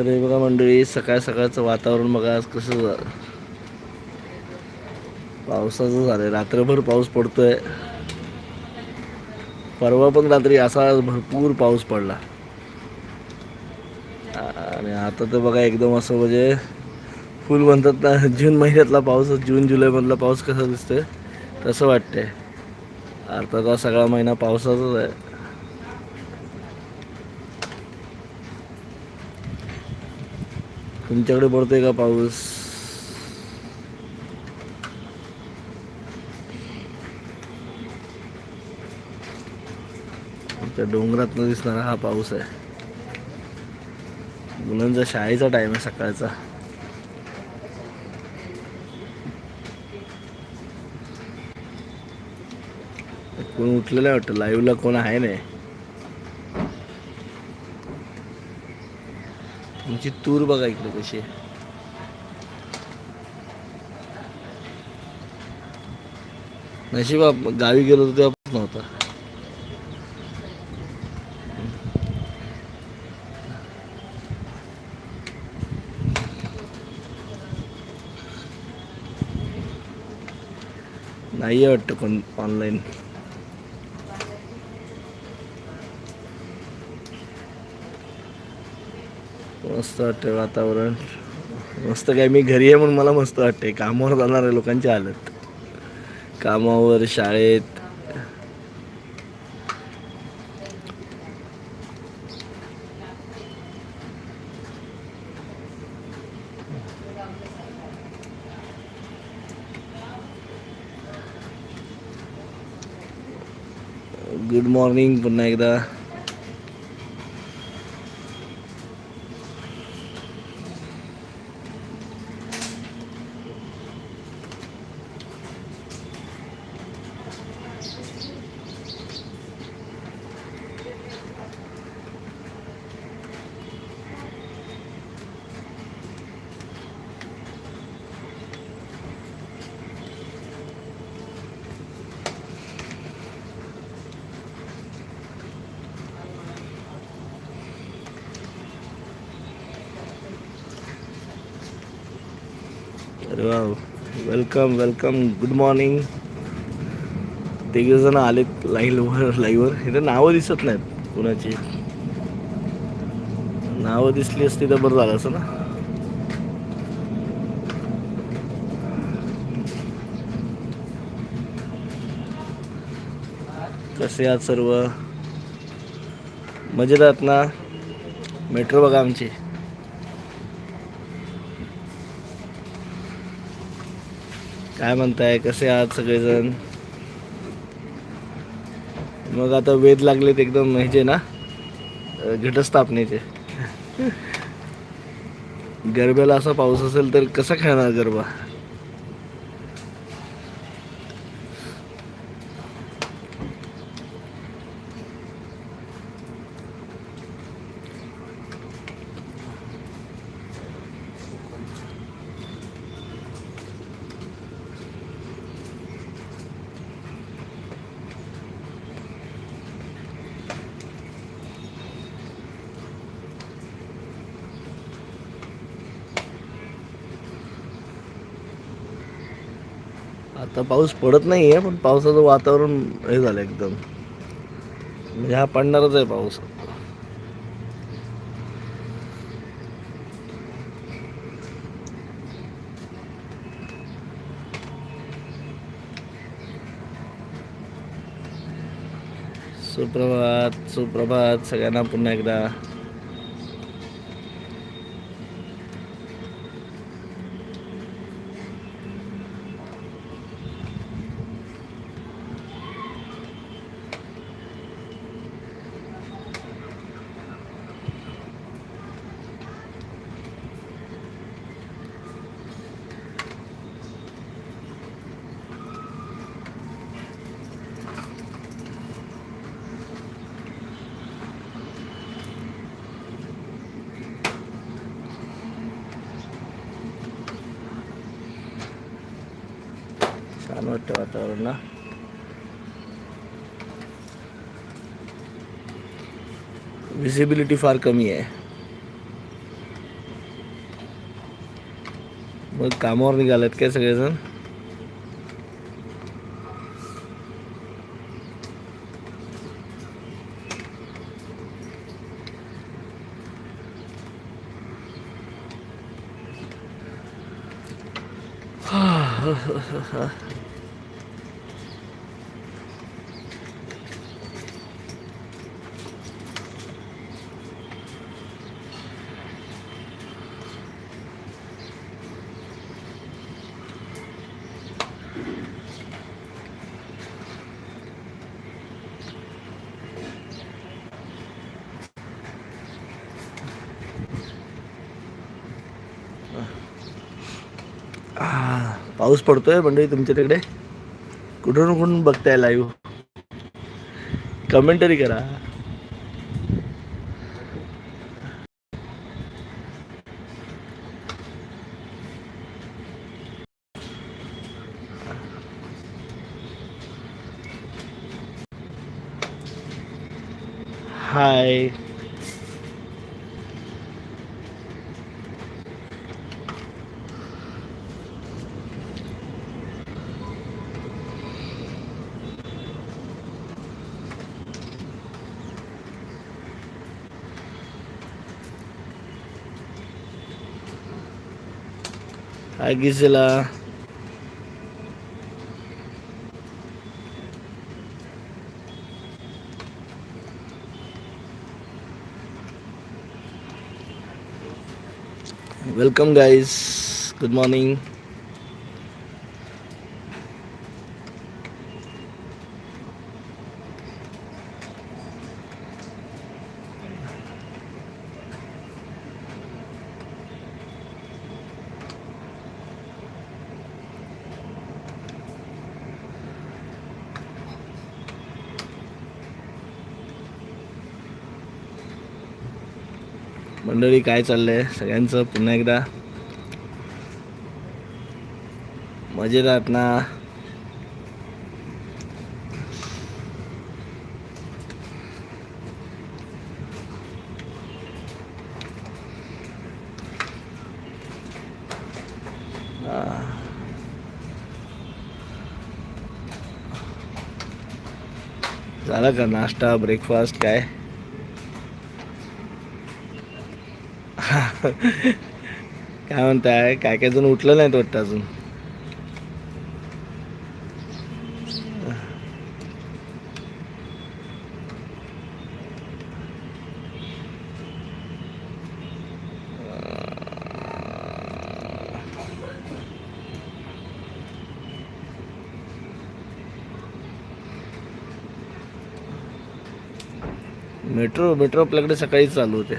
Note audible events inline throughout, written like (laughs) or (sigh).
तर हे बघा मंडळी सकाळ सकाळचं वातावरण बघा आज कसं झालं पावसाचं झालं रात्रभर पाऊस पडतोय. परवा पण रात्री असा भरपूर पाऊस पडला. आणि आता तर बघा एकदम असं म्हणजे फुल म्हणतात ना जून महिन्यातला पाऊस जून जुलैमधला पाऊस कसा दिसतोय तसं वाटतंय. अर्थात हा सगळा महिना पावसाचाच आहे. तुमच्याकडे पडतोय का पाऊस? त्या डोंगरात न दिसणारा हा पाऊस आहे. मुलांचा शाळेचा टाइम आहे सकाळचा. कोण उठलेलं आहे वाटतं? लाईव्हला कोण आहे नाही? तुमची तूर बघा इकडे कशी आहे. नशिबा गावी गेलो होतो तेव्हा नव्हता नाही आहे वाटतं कोण ऑनलाईन मस्त वाटतं वातावरण. मस्त काय मी घरी आहे म्हणून मला मस्त वाटते कामावर जाणाऱ्या लोकांची हालत. कामावर शाळेत. गुड मॉर्निंग पुन्हा एकदा. अरे वा वेलकम वेलकम गुड मॉर्निंग तिघेजण आलेत लाईव्हवर लाईव्हवर इथे नावं दिसत नाहीत कुणाची. नावं दिसली असती तर बरं झालं असं ना? कसे आहात सर्व? मजेत आहात ना? मेट्रो बघा आमची. काय म्हणताय? कसे आहात सगळेजण? मग आता वेध लागलेत एकदम ह्याचे ना घटस्थापनेचे. (laughs) गरब्याला असा पाऊस असेल तर कसा खेळणार गरबा? आता पाऊस पडत नाही आहे पण पावसाचं वातावरण हे झालं एकदम. म्हणजे हा पडणारच आहे पाऊस. सुप्रभात सुप्रभात सगळ्यांना पुन्हा एकदा. छान वाटतं वातावरण ना विजिबिलिटी फार कमी आहे. मग कामावर निघालेत काय सगळेजण आह, पाऊस पडतोय मंडळी तुमच्या तिकडे कुठून कुठून बघताय लाईव्ह कमेंटरी करा. Hi hi Gisela welcome guys good morning मंडळी काय चाललंय? सगळ्यांचं पुन्हा एकदा. मजेदार ना? झालं का नाश्ता ब्रेकफास्ट काय? काय म्हणताय? काय काय जण उठलं नाहीत वाटतं अजून? मेट्रो मेट्रो आपल्याकडे सकाळीच चालू होते.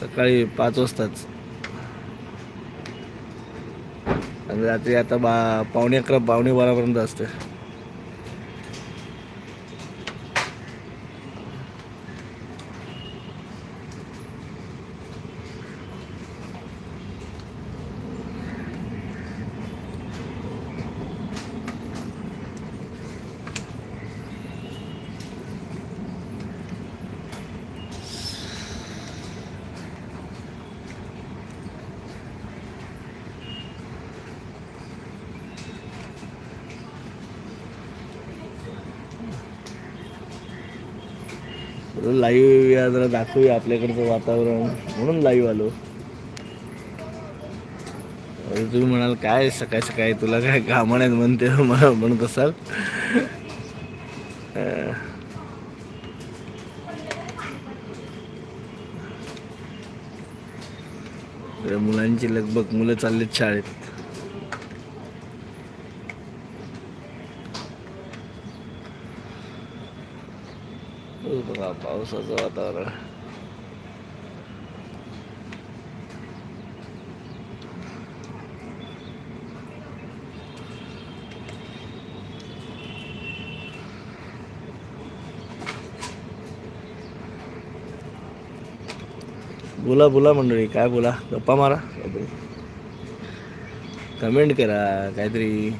सकाळी पाच वाजताच. आणि रात्री आता बा पावणे अकरा पावणे बारापर्यंत असते लाईव्ह या जरा दाखवूया आपल्याकडचं वातावरण. म्हणून लाईव्ह आलो. अरे तुम्ही म्हणाल काय सकाळी सकाळी तुला काय कामं म्हणते. मला म्हणत असाल मुलांची लगबग. मुलं चाललीत शाळेत हो बघा पावसाचं वातावरण बोला बोला मंडळी काय बोला? गप्पा मारा काहीतरी कमेंट करा काहीतरी.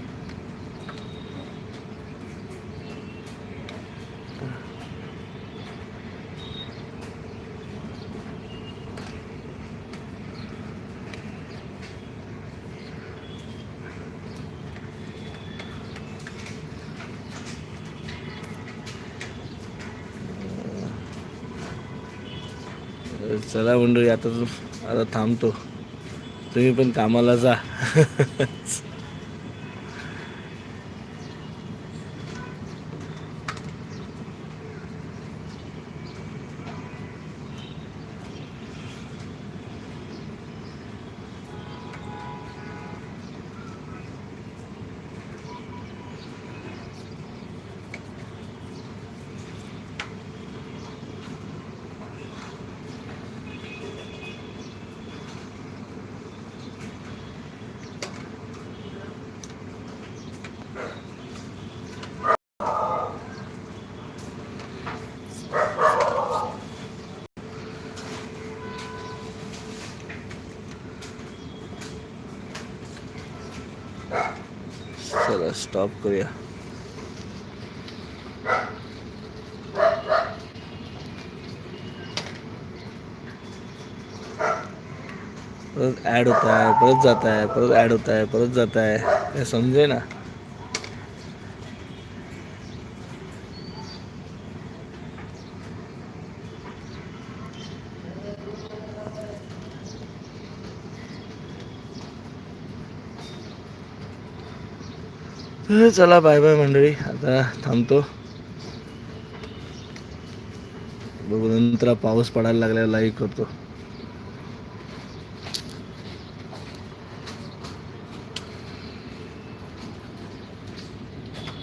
चला मंडळी आता आता थांबतो. तुम्ही पण कामाला जा. (laughs) चला स्टॉप करूया. परत ॲड होत आहे परत जात आहे परत ॲड होत आहे परत जात आहे हे समजे ना तर चला बाय बाय मंडळी. आता थांबतो. बघू नंतर पाऊस पडायला लागल्यावर लाईक करतो.